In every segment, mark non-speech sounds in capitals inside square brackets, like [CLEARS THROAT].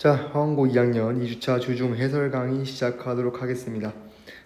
자, 화원고 2학년 2주차 주중 해설 강의 시작하도록 하겠습니다.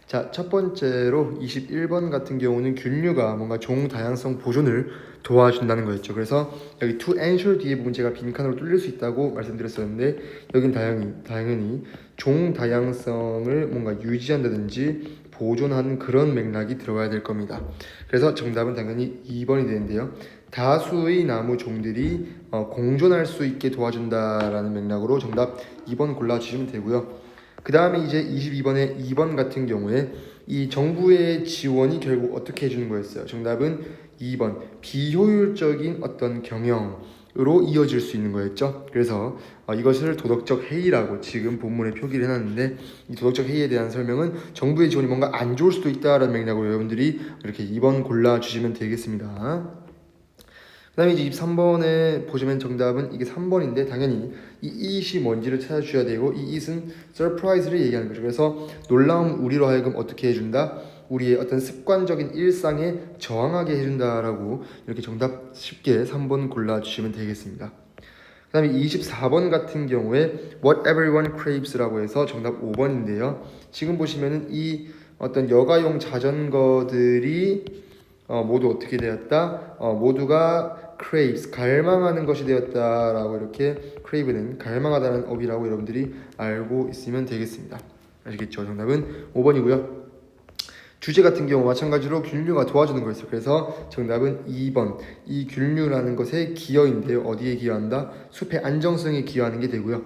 자, 첫 번째로 21번 같은 경우는 균류가 뭔가 종 다양성 보존을 도와준다는 거였죠. 그래서 여기 to ensure 뒤에 부분 제가 빈칸으로 뚫릴 수 있다고 말씀드렸었는데 여긴 다양히 당연히 종 다양성을 뭔가 유지한다든지 보존하는 그런 맥락이 들어가야 될 겁니다. 그래서 정답은 당연히 2번이 되는데요. 다수의 나무 종들이 어, 공존할 수 있게 도와준다라는 맥락으로 정답 2번 골라주시면 되고요. 그 다음에 이제 22번에 2번 같은 경우에 이 정부의 지원이 결국 어떻게 해주는 거였어요? 정답은 2번 비효율적인 어떤 경영 으로 이어질 수 있는 거였죠. 그래서 어, 이것을 도덕적 해이라고 지금 본문에 표기를 해놨는데 이 도덕적 해이에 대한 설명은 정부의 지원이 뭔가 안 좋을 수도 있다라는 맥락으로 여러분들이 이렇게 2번 골라주시면 되겠습니다. 그 다음에 이제 23번에 보시면 정답은 이게 3번인데 당연히 이 it이 뭔지를 찾아주셔야 되고 이 it은 surprise를 얘기하는 거죠. 그래서 놀라운 우리로 하여금 어떻게 해준다? 우리의 어떤 습관적인 일상에 저항하게 해준다라고 이렇게 정답 쉽게 3번 골라주시면 되겠습니다. 그 다음에 24번 같은 경우에 what everyone craves라고 해서 정답 5번인데요. 지금 보시면은 이 어떤 여가용 자전거들이 어, 모두 어떻게 되었다? 어, 모두가 craves 갈망하는 것이 되었다라고 이렇게 crave는 갈망하다는 어휘라고 여러분들이 알고 있으면 되겠습니다. 아시겠죠? 정답은 5번이고요. 주제 같은 경우 마찬가지로 균류가 도와주는 거였어요. 그래서 정답은 2번. 이 균류라는 것의 기여인데요. 어디에 기여한다? 숲의 안정성에 기여하는 게 되고요.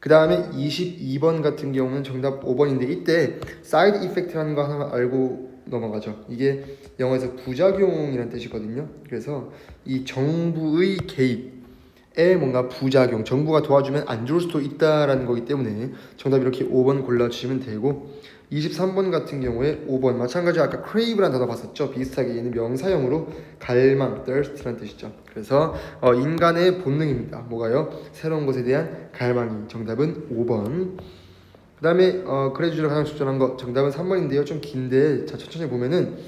그 다음에 22번 같은 경우는 정답 5번인데 이때 사이드 이펙트라는 거 하나 알고 넘어가죠. 이게 영어에서 부작용이라는 뜻이거든요. 그래서 이 정부의 개입에 뭔가 부작용, 정부가 도와주면 안 좋을 수도 있다라는 거기 때문에 정답 이렇게 5번 골라주시면 되고 23번 같은 경우에 5번 마찬가지로 아까 crave라는 단어 봤었죠. 비슷하게 얘는 명사형으로 갈망, thirst라는 뜻이죠. 그래서 어, 인간의 본능입니다. 뭐가요? 새로운 것에 대한 갈망이 정답은 5번. 그 다음에 어, 그래주를 가장 적절한 거 정답은 3번인데요. 좀 긴데 자 천천히 보면은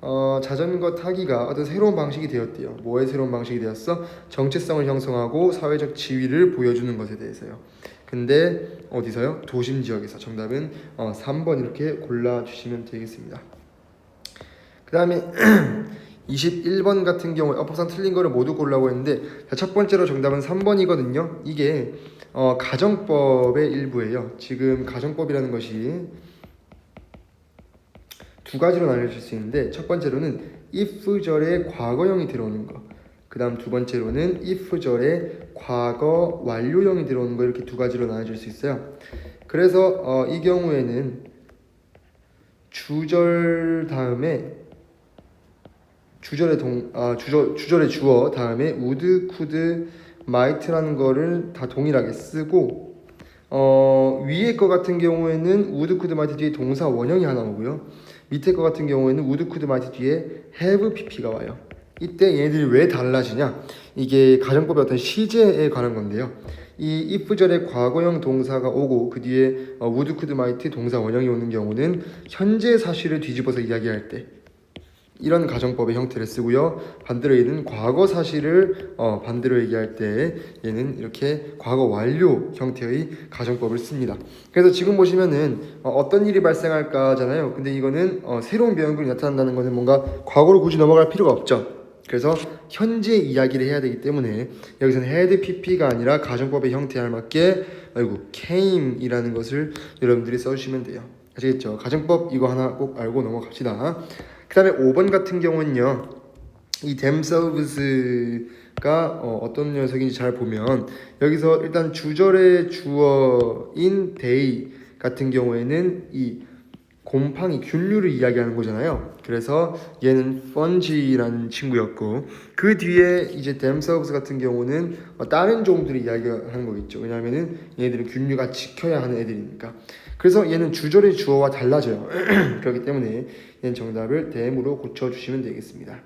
어, 자전거 타기가 어떤 새로운 방식이 되었대요. 뭐의 새로운 방식이 되었어? 정체성을 형성하고 사회적 지위를 보여주는 것에 대해서요. 근데 어디서요? 도심 지역에서 정답은 어, 3번 이렇게 골라주시면 되겠습니다. 그 다음에 21번 같은 경우에 어법상 틀린 거를 모두 고르라고 했는데 자, 첫 번째로 정답은 3번이거든요. 이게 어, 가정법의 일부예요. 지금 가정법이라는 것이 두 가지로 나뉘어질 수 있는데 첫 번째로는 if절에 과거형이 들어오는 거. 그 다음 두 번째로는 if절에 과거 완료형이 들어오는 거 이렇게 두 가지로 나눠질 수 있어요. 그래서 어, 이 경우에는 주절 다음에 주절의 동 아, 주절 주절의 주어 다음에 would, could, might라는 거를 다 동일하게 쓰고 어, 위에 거 같은 경우에는 would, could, might 뒤에 동사 원형이 하나 오고요. 밑에 거 같은 경우에는 would, could, might 뒤에 have, pp가 와요. 이때 얘네들이 왜 달라지냐? 이게 가정법의 어떤 시제에 관한 건데요. 이 if절에 과거형 동사가 오고 그 뒤에 어, would, could, might 동사 원형이 오는 경우는 현재 사실을 뒤집어서 이야기할 때 이런 가정법의 형태를 쓰고요. 반대로 얘는 과거 사실을 어, 반대로 얘기할 때 얘는 이렇게 과거 완료 형태의 가정법을 씁니다. 그래서 지금 보시면은 어, 떤 일이 발생할까잖아요. 근데 이거는 어, 새로운 변형들이 나타난다는 것은 뭔가 과거로 굳이 넘어갈 필요가 없죠. 그래서 현재 이야기를 해야 되기 때문에 여기서는 had pp가 아니라 가정법의 형태에 알맞게 아이고 came이라는 것을 여러분들이 써주시면 돼요. 아시겠죠? 가정법 이거 하나 꼭 알고 넘어갑시다. 그 다음에 5번 같은 경우는요. 이 themselves가 어, 떤 녀석인지 잘 보면 여기서 일단 주절의 주어인 they 같은 경우에는 이 곰팡이 균류를 이야기하는 거잖아요. 그래서 얘는 fungi라는 친구였고 그 뒤에 이제 themselves 같은 경우는 어, 다른 종들이 이야기하는 거겠죠. 왜냐하면은 얘네들은 균류가 지켜야 하는 애들이니까. 그래서 얘는 주절의 주어와 달라져요. [CLEARS THROAT] 그렇기 때문에 얘는 정답을 them으로 고쳐주시면 되겠습니다.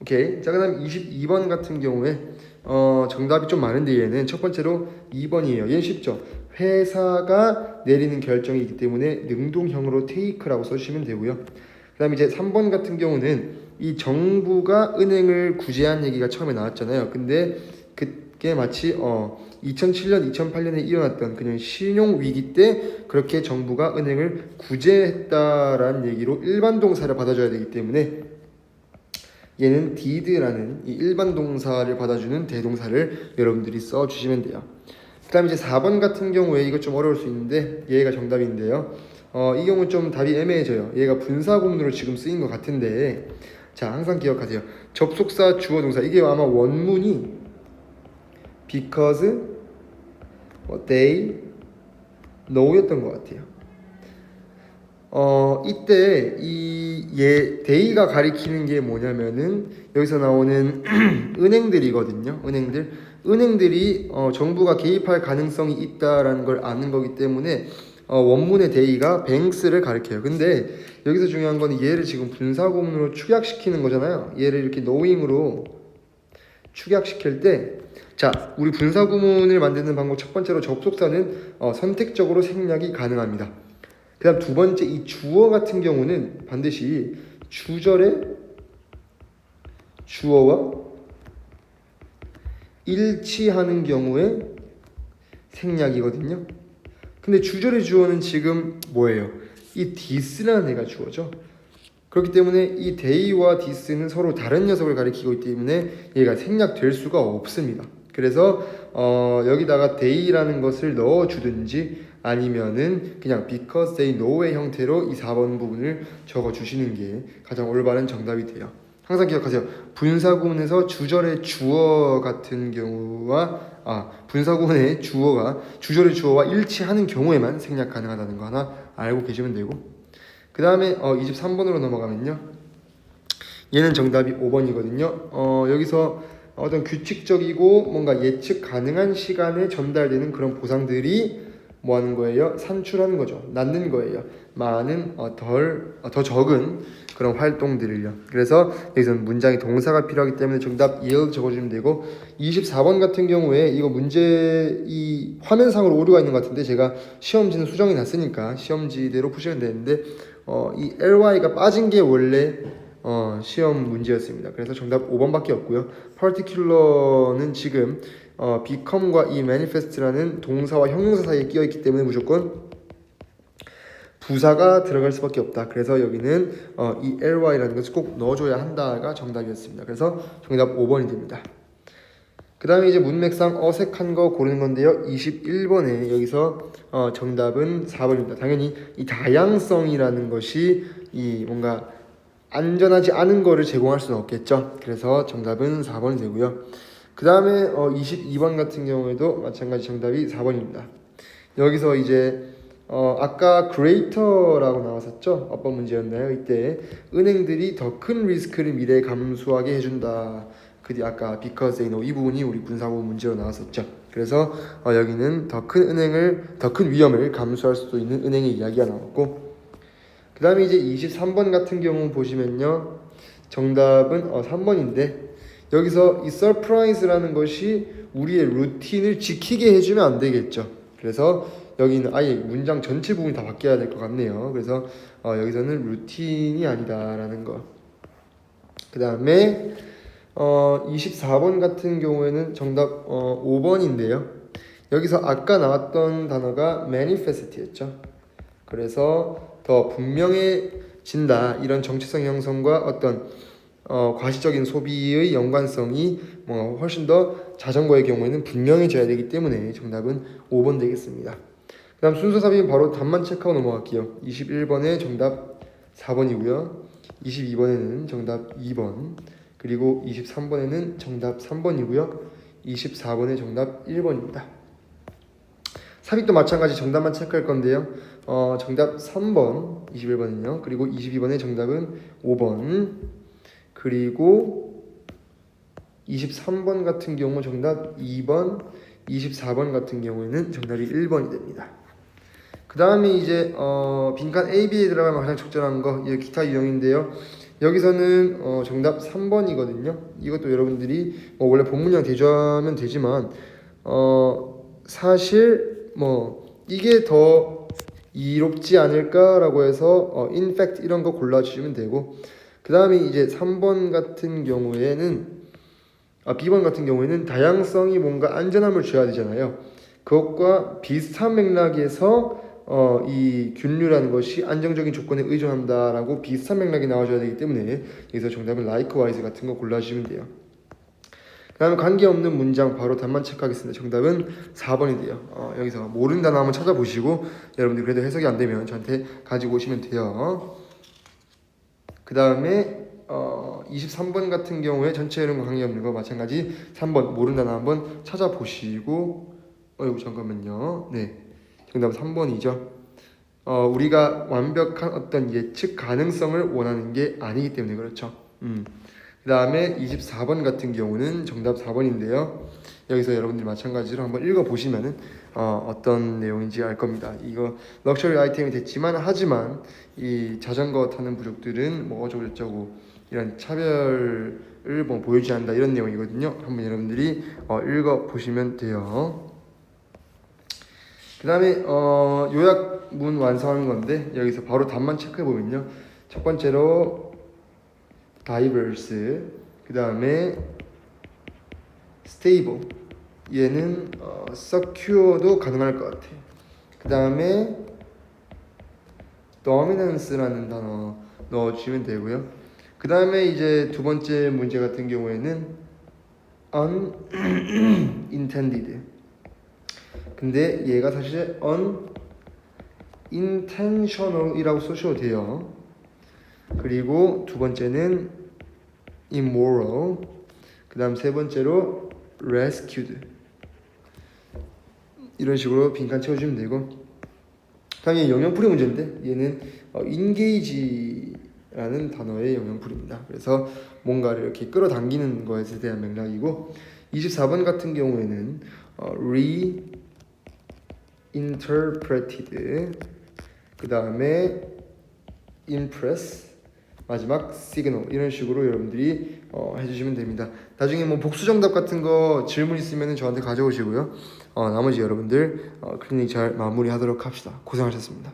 오케이. 자, 그 다음 22번 같은 경우에 어, 정답이 좀 많은데 얘는 첫 번째로 2번이에요. 얘는 쉽죠. 회사가 내리는 결정이 있기 때문에 능동형으로 take라고 써주시면 되고요. 그 다음 이제 3번 같은 경우는 이 정부가 은행을 구제한 얘기가 처음에 나왔잖아요. 근데 그게 마치 어 2007년, 2008년에 일어났던 그냥 신용 위기 때 그렇게 정부가 은행을 구제했다라는 얘기로 일반 동사를 받아줘야 되기 때문에 얘는 did라는 이 일반 동사를 받아주는 대동사를 여러분들이 써 주시면 돼요. 그 다음 이제 4번 같은 경우에 이거 좀 어려울 수 있는데 얘가 정답인데요. 어, 이 경우 좀 답이 애매해져요. 얘가 분사 구문으로 지금 쓰인 것 같은데 자 항상 기억하세요. 접속사 주어 동사 이게 아마 원문이 because 뭐 they know였던 것 같아요. 어 이때 이얘 데이가 가리키는 게 뭐냐면은 여기서 나오는 [CLEARS THROAT] 은행들이거든요. 은행들 은행들이 어, 정부가 개입할 가능성이 있다라는 걸 아는 거기 때문에 어, 원문의 데이가 뱅스를 가리켜요. 근데 여기서 중요한 건 얘를 지금 분사구문으로 축약시키는 거잖아요. 얘를 이렇게 knowing으로 축약시킬 때 자, 우리 분사 구문을 만드는 방법 첫 번째로 접속사는 어, 선택적으로 생략이 가능합니다. 그다음 두 번째 이 주어 같은 경우는 반드시 주절의 주어와 일치하는 경우에 생략이거든요. 근데 주절의 주어는 지금 뭐예요? 이 this라는 애가 주어죠. 그렇기 때문에 이 they와 this는 서로 다른 녀석을 가리키고 있기 때문에 얘가 생략될 수가 없습니다. 그래서 어, 여기다가 they라는 것을 넣어주든지 아니면은 그냥 because they know의 형태로 이 4번 부분을 적어주시는 게 가장 올바른 정답이 돼요. 항상 기억하세요. 분사구문에서 주절의 주어 같은 경우와 아 분사구문의 주어가 주절의 주어와 일치하는 경우에만 생략 가능하다는 거 하나 알고 계시면 되고 그 다음에 어, 23번으로 넘어가면요. 얘는 정답이 5번이거든요. 어, 여기서 어떤 규칙적이고 뭔가 예측 가능한 시간에 전달되는 그런 보상들이 뭐 하는 거예요? 산출하는 거죠. 낳는 거예요. 많은 어, 덜, 어, 더 적은 그런 활동들을요. 그래서 여기서는 문장의 동사가 필요하기 때문에 정답 1 적어주면 되고 24번 같은 경우에 이거 문제 이 화면상으로 오류가 있는 것 같은데 제가 시험지는 수정이 났으니까 시험지대로 푸시면 되는데 어, 이 ly가 빠진 게 원래 어, 시험 문제였습니다. 그래서 정답 5번밖에 없고요. particular는 지금 어, become과 이 manifest라는 동사와 형용사 사이에 끼어 있기 때문에 무조건 부사가 들어갈 수밖에 없다. 그래서 여기는 어, 이 ly라는 것을 꼭 넣어줘야 한다가 정답이었습니다. 그래서 정답 5번이 됩니다. 그 다음에 이제 문맥상 어색한 거 고르는 건데요. 21번에 여기서 어, 정답은 4번입니다. 당연히 이 다양성이라는 것이 이 뭔가 안전하지 않은 거를 제공할 수는 없겠죠. 그래서 정답은 4번이 되고요. 그 다음에 어, 22번 같은 경우에도 마찬가지 정답이 4번입니다. 여기서 이제 어, 아까 greater라고 나왔었죠. 어떤 문제였나요? 이때 은행들이 더 큰 리스크를 미래에 감수하게 해준다. 그뒤 아까 because they know 이 부분이 우리 분사고 문제로 나왔었죠. 그래서 어, 여기는 더 큰 은행을 더 큰 위험을 감수할 수도 있는 은행의 이야기가 나왔고 그 다음에 이제 23번 같은 경우 보시면요. 정답은 어, 3번인데 여기서 이 서프라이즈라는 것이 우리의 루틴을 지키게 해주면 안 되겠죠. 그래서 여기는 아예 문장 전체 부분이 다 바뀌어야 될 것 같네요. 그래서 어, 여기서는 루틴이 아니다라는 거. 그 다음에 어, 24번 같은 경우에는 정답 어, 5번인데요. 여기서 아까 나왔던 단어가 manifest였죠. 그래서 더 분명해진다 이런 정체성 형성과 어떤 어, 과시적인 소비의 연관성이 뭐 훨씬 더 자전거의 경우에는 분명해져야 되기 때문에 정답은 5번 되겠습니다. 그 다음 순서 삽입 바로 답만 체크하고 넘어갈게요. 21번에 정답 4번이고요. 22번에는 정답 2번 그리고 23번에는 정답 3번이고요. 24번에 정답 1번입니다. 삽입도 마찬가지 정답만 체크할 건데요. 어, 정답 3번 21번은요. 그리고 22번의 정답은 5번 그리고 23번 같은 경우 정답 2번 24번 같은 경우에는 정답이 1번이 됩니다. 그 다음에 이제 어, 빈칸 A, B에 들어가면 가장 적절한 거 이제 기타 유형인데요. 여기서는 어, 정답 3번이거든요. 이것도 여러분들이 뭐 원래 본문이랑 대조하면 되지만 어, 사실 뭐 이게 더 이롭지 않을까라고 해서 어, in fact 이런 거 골라주시면 되고 그 다음에 이제 3번 같은 경우에는 아, B번 같은 경우에는 다양성이 뭔가 안전함을 줘야 되잖아요. 그것과 비슷한 맥락에서 어, 이 균류라는 것이 안정적인 조건에 의존한다라고 비슷한 맥락이 나와줘야 되기 때문에 여기서 정답은 likewise 같은 거 골라주시면 돼요. 그 다음에 관계없는 문장 바로 답만 체크하겠습니다. 정답은 4번이 돼요. 어, 여기서 모르는 단어 한번 찾아보시고 여러분들 그래도 해석이 안 되면 저한테 가지고 오시면 돼요. 그 다음에 어, 23번 같은 경우에 전체 이런 거 관계없는 거 마찬가지 3번 모르는 단어 한번 찾아보시고 어이구 잠깐만요. 네, 정답은 3번이죠. 어, 우리가 완벽한 어떤 예측 가능성을 원하는 게 아니기 때문에 그렇죠. 음. 그 다음에 24번 같은 경우는 정답 4번인데요. 여기서 여러분들이 마찬가지로 한번 읽어보시면은 어, 어떤 내용인지 알 겁니다. 이거 럭셔리 아이템이 됐지만 하지만 이 자전거 타는 부족들은 뭐 어쩌고 저쩌고 이런 차별을 뭐 보여주지 않는다 이런 내용이거든요. 한번 여러분들이 어, 읽어보시면 돼요. 그 다음에 어, 요약문 완성하는 건데 여기서 바로 답만 체크해 보면요. 첫 번째로 diverse 그 다음에 stable 얘는 어, secure도 가능할 것 같아. 그 다음에 dominance라는 단어 넣어주시면 되고요. 그 다음에 이제 두 번째 문제 같은 경우에는 unintended. 근데 얘가 사실 unintentional이라고 쓰셔도 돼요. 그리고 두 번째는 immoral. 그 다음 세 번째로 rescued. 이런 식으로 빈칸 채워주면 되고. 당연히 영영풀이 문제인데 얘는 어, engage라는 단어의 영영풀입니다. 그래서 뭔가를 이렇게 끌어당기는 것에 대한 맥락이고 24번 같은 경우에는 어, reinterpreted 그 다음에 impress 마지막 시그널 이런 식으로 여러분들이 어, 해주시면 됩니다. 나중에 뭐 복수 정답 같은 거 질문 있으면 저한테 가져오시고요. 어, 나머지 여러분들 어, 클리닉 잘 마무리하도록 합시다. 고생하셨습니다.